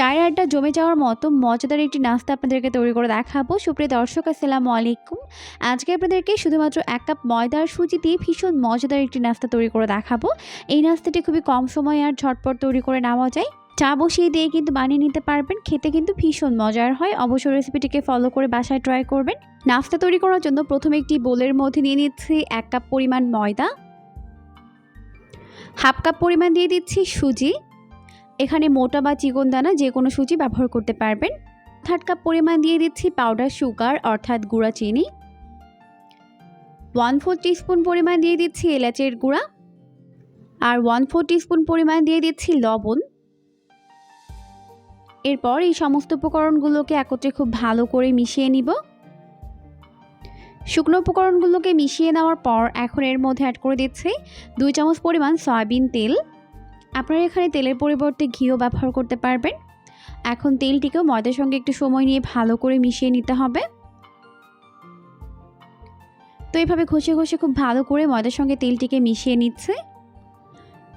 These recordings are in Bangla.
চায়ের আড্ডা জমে যাওয়ার মতো মজাদার একটি নাস্তা আপনাদেরকে তৈরি করে দেখাবো। সুপ্রিয় দর্শক, আসসালামু আলাইকুম। আজকে আপনাদেরকে শুধুমাত্র এক কাপ ময়দার সুজি দিয়ে ভীষণ মজাদার একটি নাস্তা তৈরি করে দেখাবো। এই নাস্তাটি খুবই কম সময় আর ঝটপট তৈরি করে নেওয়া যায়। চা বসিয়ে দিয়ে কিন্তু বানিয়ে নিতে পারবেন। খেতে কিন্তু ভীষণ মজার হয়। অবশ্যই রেসিপিটিকে ফলো করে বাসায় ট্রাই করবেন। নাস্তা তৈরি করার জন্য প্রথমে একটি বোলের মধ্যে নিয়ে নিচ্ছি এক কাপ পরিমাণ ময়দা। হাফ কাপ পরিমাণ দিয়ে দিচ্ছি সুজি। এখানে মোটা বা চিকন দানা যে কোনো সুজি ব্যবহার করতে পারবেন। থার্ড কাপ পরিমাণ দিয়ে দিচ্ছি পাউডার, সুগার, অর্থাৎ গুঁড়া চিনি। ওয়ান ফোর টিস্পুন পরিমাণ দিয়ে দিচ্ছি এলাচের গুঁড়া। আর ওয়ান ফোর টিস্পুন পরিমাণ দিয়ে দিচ্ছি লবণ। এরপর এই সমস্ত উপকরণগুলোকে একত্রে খুব ভালো করে মিশিয়ে নিব। শুকনো উপকরণগুলোকে মিশিয়ে নেওয়ার পর এখন এর মধ্যে অ্যাড করে দিচ্ছি দুই চামচ পরিমাণ সয়াবিন তেল। আপনারা এখানে তেলের পরিবর্তে ঘিও ব্যবহার করতে পারবেন। এখন তেলটিকেও ময়দার সঙ্গে একটু সময় নিয়ে ভালো করে মিশিয়ে নিতে হবে। তো এইভাবে ঘষে ঘষে খুব ভালো করে ময়দার সঙ্গে তেলটিকে মিশিয়ে নিচ্ছে।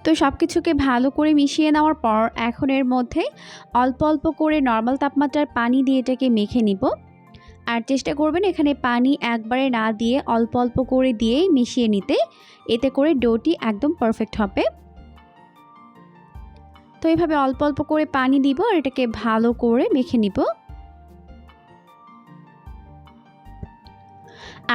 তো সব কিছুকে ভালো করে মিশিয়ে নেওয়ার পর এখন এর মধ্যে অল্প অল্প করে নর্মাল তাপমাত্রার পানি দিয়ে এটাকে মেখে নিব। আর চেষ্টা করবেন এখানে পানি একবারে না দিয়ে অল্প অল্প করে দিয়েই মিশিয়ে নিতে। এতে করে ডোটি একদম পারফেক্ট হবে। তো এইভাবে অল্প অল্প করে পানি দিব আর এটাকে ভালো করে মেখে নিব।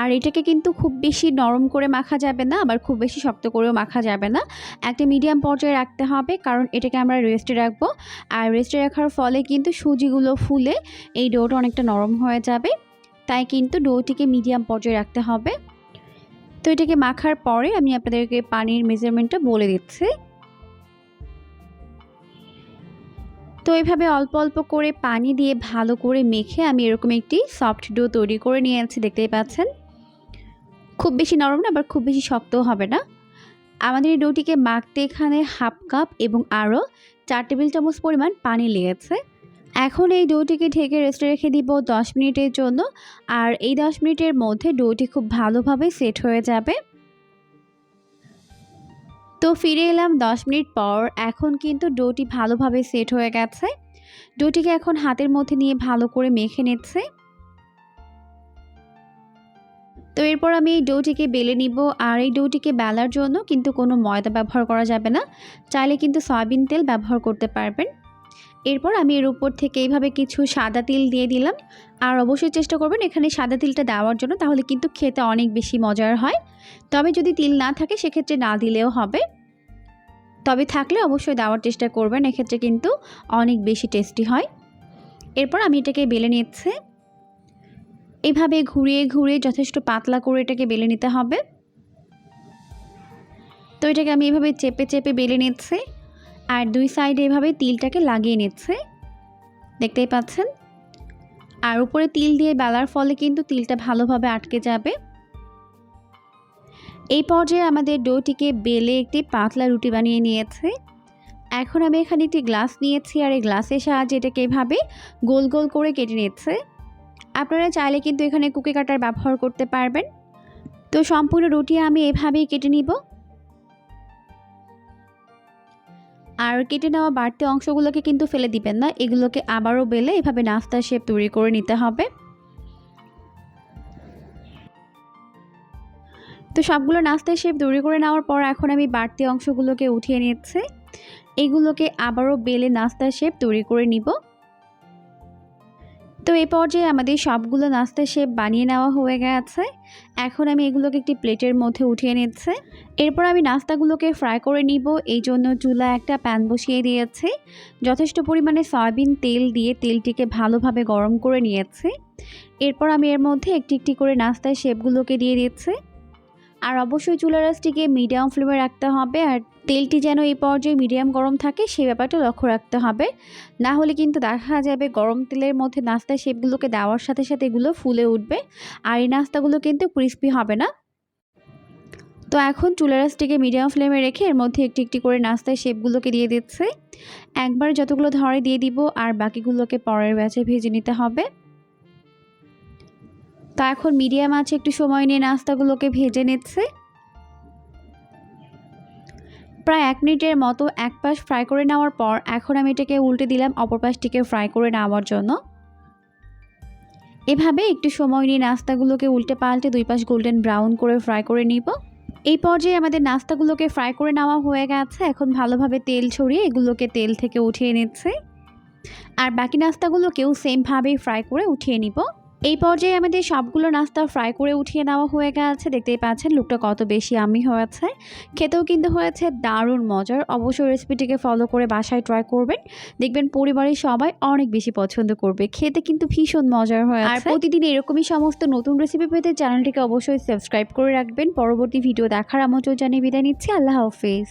আর এটাকে কিন্তু খুব বেশি নরম করে মাখা যাবে না, আবার খুব বেশি শক্ত করেও মাখা যাবে না। একটা মিডিয়াম পর্যায়ে রাখতে হবে, কারণ এটাকে আমরা রেস্টে রাখব। আর রেস্টে রাখার ফলে কিন্তু সুজিগুলো ফুলে, এই ডোটা অনেকটা নরম হয়ে যাবে। তাই কিন্তু ডোটিকে মিডিয়াম পর্যায়ে রাখতে হবে। তো এটাকে মাখার পরে আমি আপনাদেরকে পানির মেজারমেন্টটা বলে দিচ্ছি। তো এইভাবে অল্প অল্প করে পানি দিয়ে ভালো করে মেখে আমি এরকম একটি সফট ডো তৈরি করে নিয়ে আছি, দেখতেই পাচ্ছেন। খুব বেশি নরম না, আবার খুব বেশি শক্তও হবে না। আমাদের এই ডোটিকে মাখতে এখানে হাফ কাপ এবং আরও চার টেবিল চামচ পরিমাণ পানি লেগেছে। এখন এই ডোটিকে ঢেকে রেস্টে রেখে দিব দশ মিনিটের জন্য। আর এই দশ মিনিটের মধ্যে ডোটি খুব ভালোভাবে সেট হয়ে যাবে। তো ফিরে এলাম দশ মিনিট পর। এখন কিন্তু ডোটি ভালোভাবে সেট হয়ে গেছে। ডোটিকে এখন হাতের মধ্যে নিয়ে ভালো করে মেখে নিচ্ছে। তো এরপর আমি এই ডোটিকে বেলে নিব। আর এই ডোটিকে বেলার জন্য কিন্তু কোনো ময়দা ব্যবহার করা যাবে না। চাইলে কিন্তু সয়াবিন তেল ব্যবহার করতে পারবেন। এরপর আমি এর উপর থেকে এইভাবে কিছু সাদা তিল দিয়ে দিলাম। আর অবশ্যই চেষ্টা করবেন এখানে সাদা তিলটা দেওয়ার জন্য, তাহলে কিন্তু খেতে অনেক বেশি মজার হয়। তবে যদি তিল না থাকে, সেক্ষেত্রে না দিলেও হবে। তবে থাকলে অবশ্যই দেওয়ার চেষ্টা করবেন, এক্ষেত্রে কিন্তু অনেক বেশি টেস্টি হয়। এরপর আমি এটাকে বেলে নিচ্ছে। এভাবে ঘুরিয়ে ঘুরিয়ে যথেষ্ট পাতলা করে এটাকে বেলে নিতে হবে। তো এটাকে আমি এভাবে চেপে চেপে বেলে নিচ্ছে। আর দুই সাইডে এভাবে তিলটাকে লাগিয়ে নিচ্ছে। দেখতেই পাচ্ছেন? আর উপরে তিল দিয়ে বেলার ফলে কিন্তু তিলটা ভালোভাবে আটকে যাবে। এই পর্যায়ে আমাদের ডোটিকে বেলে একটি পাতলা রুটি বানিয়ে নিয়েছে। এখন আমি এখানে একটি গ্লাস নিয়েছি আর এই গ্লাসের সাহায্যে এটাকে এভাবে গোল গোল করে কেটে নিচ্ছে। আপনারা চাইলে কিন্তু এখানে কুকি কাটার ব্যবহার করতে পারবেন। তো সম্পূর্ণ রুটি আমি এভাবেই কেটে নিব। আর কেটে নেওয়া বাড়তি অংশগুলোকে কিন্তু ফেলে দিবেন না। এগুলোকে আবারও বেলে এভাবে নাস্তা শেপ তৈরি করে নিতে হবে। তো সবগুলো নাস্তার শেপ তৈরি করে নেওয়ার পর এখন আমি বাড়তি অংশগুলোকে উঠিয়ে নিচ্ছি। এগুলোকে আবারও বেলে নাস্তার শেপ তৈরি করে নিব। তো এই পর্যায়ে আমাদের সবগুলো নাস্তার শেপ বানিয়ে নেওয়া হয়ে গেছে। এখন আমি এগুলোকে একটি প্লেটের মধ্যে উঠিয়ে নিচ্ছে। এরপর আমি নাস্তাগুলোকে ফ্রাই করে নিব। এই জন্য চুলা একটা প্যান বসিয়ে দিয়েছে। যথেষ্ট পরিমাণে সয়াবিন তেল দিয়ে তেলটিকে ভালোভাবে গরম করে নিয়েছে। এরপর আমি এর মধ্যে একটি একটি করে নাস্তার শেপগুলোকে দিয়ে দিচ্ছে। আর অবশ্যই চুলা রাসটিকে মিডিয়াম ফ্লেমে রাখতে হবে। আর তেলটি যেন এই পর্যায়ে মিডিয়াম গরম থাকে সেই ব্যাপারটা লক্ষ্য রাখতে হবে। না হলে কিন্তু দেখা যাবে গরম তেলের মধ্যে নাস্তার শেপগুলোকে দেওয়ার সাথে সাথে এগুলো ফুলে উঠবে, আর এই নাস্তাগুলো কিন্তু ক্রিস্পি হবে না। তো এখন চুলা রাসটিকে মিডিয়াম ফ্লেমে রেখে এর মধ্যে একটি একটি করে নাস্তার শেপগুলোকে দিয়ে দিচ্ছে। একবার যতগুলো ধরে দিয়ে দিব, আর বাকিগুলোকে পরের ব্যাচে ভেজে নিতে হবে। তো এখন মিডিয়াম আছে একটু সময় নিয়ে নাস্তাগুলোকে ভেজে নিচ্ছে। প্রায় এক মিনিটের মতো এক পাশ ফ্রাই করে নেওয়ার পর এখন আমি এটাকে উল্টে দিলাম, অপর পাশটিকে ফ্রাই করে নেওয়ার জন্য। এভাবে একটু সময় নিয়ে নাস্তাগুলোকে উল্টে পাল্টে দুই পাশ গোল্ডেন ব্রাউন করে ফ্রাই করে নিব। এই পর্যায়ে আমাদের নাস্তাগুলোকে ফ্রাই করে নেওয়া হয়ে গেছে। এখন ভালোভাবে তেল ছড়িয়ে এগুলোকে তেল থেকে উঠিয়ে নিচ্ছে। আর বাকি নাস্তাগুলোকেও সেমভাবেই ফ্রাই করে উঠিয়ে নিব। এই পর্যায়ে আমাদের সবগুলো নাস্তা ফ্রাই করে উঠিয়ে নেওয়া হয়ে গেছে। দেখতেই পাচ্ছেন লুকটা কত বেশি আমি হয়েছে। খেতেও কিন্তু হয়েছে দারুণ মজার। অবশ্যই রেসিপিটিকে ফলো করে বাসায় ট্রাই করবেন। দেখবেন পরিবারের সবাই অনেক বেশি পছন্দ করবে। খেতে কিন্তু ভীষণ মজার হয়ে আর প্রতিদিন এরকমই সমস্ত নতুন রেসিপি পেতে চ্যানেলটিকে অবশ্যই সাবস্ক্রাইব করে রাখবেন। পরবর্তী ভিডিও দেখার আমন্ত্রণ জানিয়ে বিদায় নিচ্ছি। আল্লাহ হাফিজ।